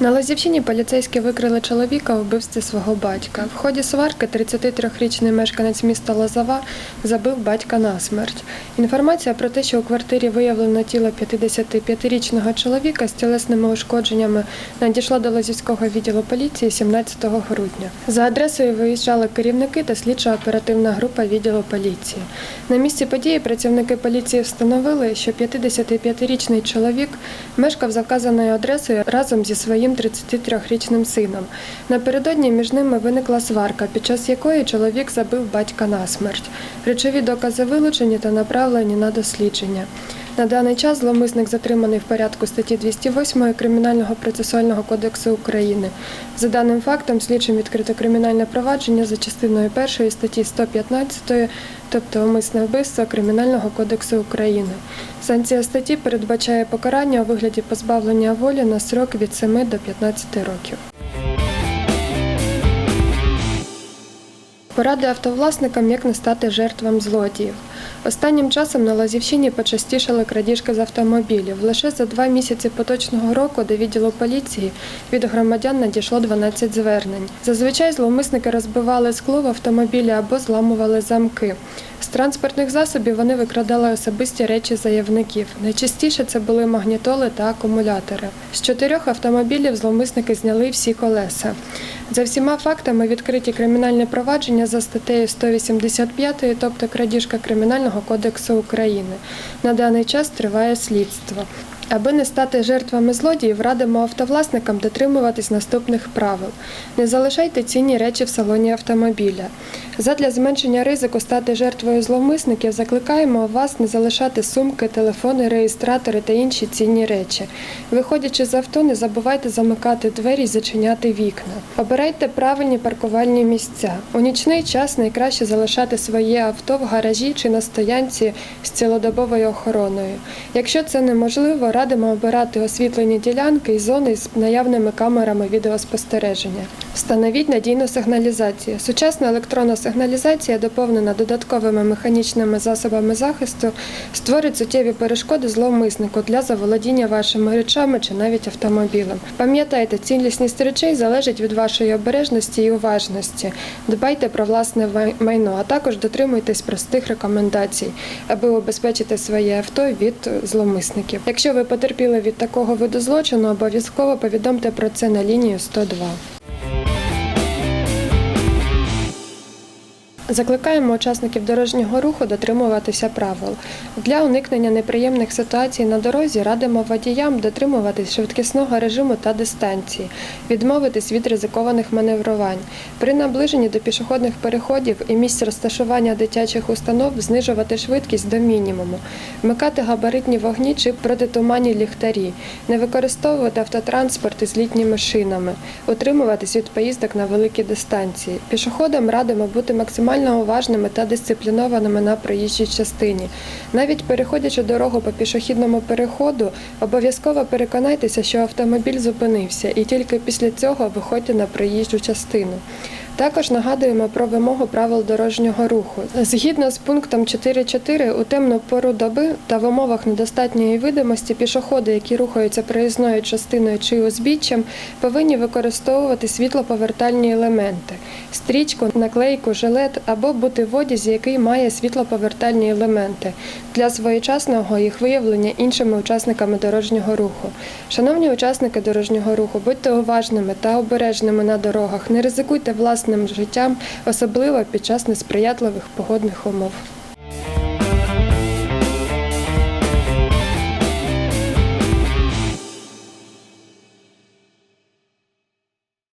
На Лозівщині поліцейські викрили чоловіка у вбивстві свого батька. В ході сварки 33-річний мешканець міста Лозова забив батька на смерть. Інформація про те, що у квартирі виявлено тіло 55-річного чоловіка з тілесними ушкодженнями, надійшла до Лозівського відділу поліції 17 грудня. За адресою виїжджали керівники та слідчо-оперативна група відділу поліції. На місці події працівники поліції встановили, що 55-річний чоловік мешкав за вказаною адресою разом зі своїм 33-річним сином. Напередодні між ними виникла сварка, під час якої чоловік забив батька на смерть. Речові докази вилучені та направлені на дослідження. На даний час зловмисник затриманий в порядку статті 208 Кримінального процесуального кодексу України. За даним фактом, слідчим відкрито кримінальне провадження за частиною 1 статті 115, тобто умисне вбивство Кримінального кодексу України. Санкція статті передбачає покарання у вигляді позбавлення волі на срок від 7 до 15 років. Поради автовласникам, як не стати жертвам злодіїв. Останнім часом на Лазівщині почастішали крадіжки з автомобілів. Лише за два місяці поточного року до відділу поліції від громадян надійшло 12 звернень. Зазвичай зловмисники розбивали скло в автомобілі або зламували замки. З транспортних засобів вони викрадали особисті речі заявників. Найчастіше це були магнітоли та акумулятори. З чотирьох автомобілів зловмисники зняли всі колеса. За всіма фактами відкриті кримінальне провадження за статтею 185, тобто крадіжка Кримінального кодексу України. На даний час триває слідство. Аби не стати жертвами злодіїв, радимо автовласникам дотримуватись наступних правил: не залишайте цінні речі в салоні автомобіля. Задля зменшення ризику стати жертвою зловмисників закликаємо вас не залишати сумки, телефони, реєстратори та інші цінні речі. Виходячи з авто, не забувайте замикати двері і зачиняти вікна. Обирайте правильні паркувальні місця. У нічний час найкраще залишати своє авто в гаражі чи на стоянці з цілодобовою охороною. Якщо це неможливо, радимо обирати освітлені ділянки і зони з наявними камерами відеоспостереження. Встановіть надійну сигналізацію. Сучасна електронна сигналізація, доповнена додатковими механічними засобами захисту, створить суттєві перешкоди зловмиснику для заволодіння вашими речами чи навіть автомобілем. Пам'ятайте, цілісність речей залежить від вашої обережності і уважності. Дбайте про власне майно, а також дотримуйтесь простих рекомендацій, аби убезпечити своє авто від зловмисників. Якщо ви потерпіли від такого виду злочину, обов'язково повідомте про це на лінію 102. Закликаємо учасників дорожнього руху дотримуватися правил. Для уникнення неприємних ситуацій на дорозі радимо водіям дотримуватись швидкісного режиму та дистанції, відмовитись від ризикованих маневрувань. При наближенні до пішохідних переходів і місць розташування дитячих установ знижувати швидкість до мінімуму, вмикати габаритні вогні чи протитуманні ліхтарі, не використовувати автотранспорт із літніми шинами, утримуватись від поїздок на великі дистанції. Пішоходам радимо бути максимально уважними та дисциплінованими на проїжджій частині. Навіть переходячи дорогу по пішохідному переходу, обов'язково переконайтеся, що автомобіль зупинився, і тільки після цього виходьте на проїжджу частину. Також нагадуємо про вимогу правил дорожнього руху. Згідно з пунктом 4.4, у темну пору доби та в умовах недостатньої видимості пішоходи, які рухаються проїзною частиною чи узбіччям, повинні використовувати світлоповертальні елементи стрічку, наклейку, жилет або бути в одязі, який має світлоповертальні елементи для своєчасного їх виявлення іншими учасниками дорожнього руху. Шановні учасники дорожнього руху, будьте уважними та обережними на дорогах, не ризикуйте власним життям, особливо під час несприятливих погодних умов.